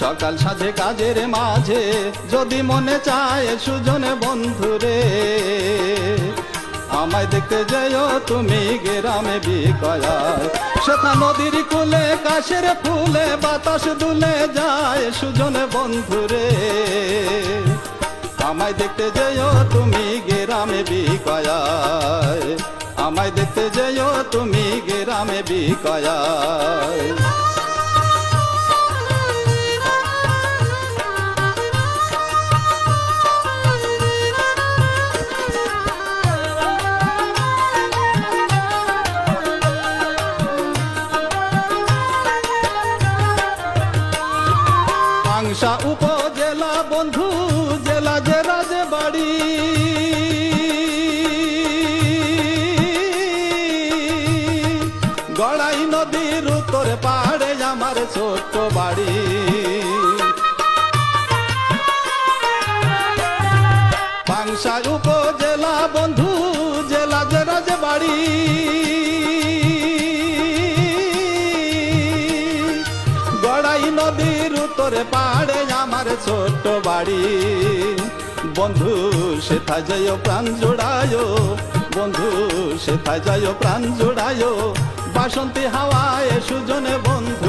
সকাল সাজে কাজের মাঝে, যদি মনে চায় সুজনে বন্ধুরে, আমায় দেখতে যেও তুমি গ্রামে বিকয়ায়। সেথা নদীর কুলে, কাশের ফুলে, বাতাস দুলে যায় সুজনে বন্ধুরে। আমায় দেখতে যেও তুমি গ্রামে বিকয়ায়। আমায় দেখতে যেও তুমি গ্রামে বিকয়ায়। পাংশা উপজেলা, বন্ধু, জেলা যে রাজে বাড়ি। গড়াই নদীর উত্তরে পাহাড়ে আমার ছোট্ট বাড়ি। পাংশা উপজেলা, বন্ধু, জেলা যে রাজে বাড়ি। গড়াই নদীর উত্তরে পাড়ে আমার ছোট্ট বাড়ি। বন্ধু, সেথা থাজায় প্রাণ জোড়ায় বন্ধু, সেথা থাজায় প্রাণ জোড়ায় বাসন্তী হাওয়ায় সুজনে বন্ধু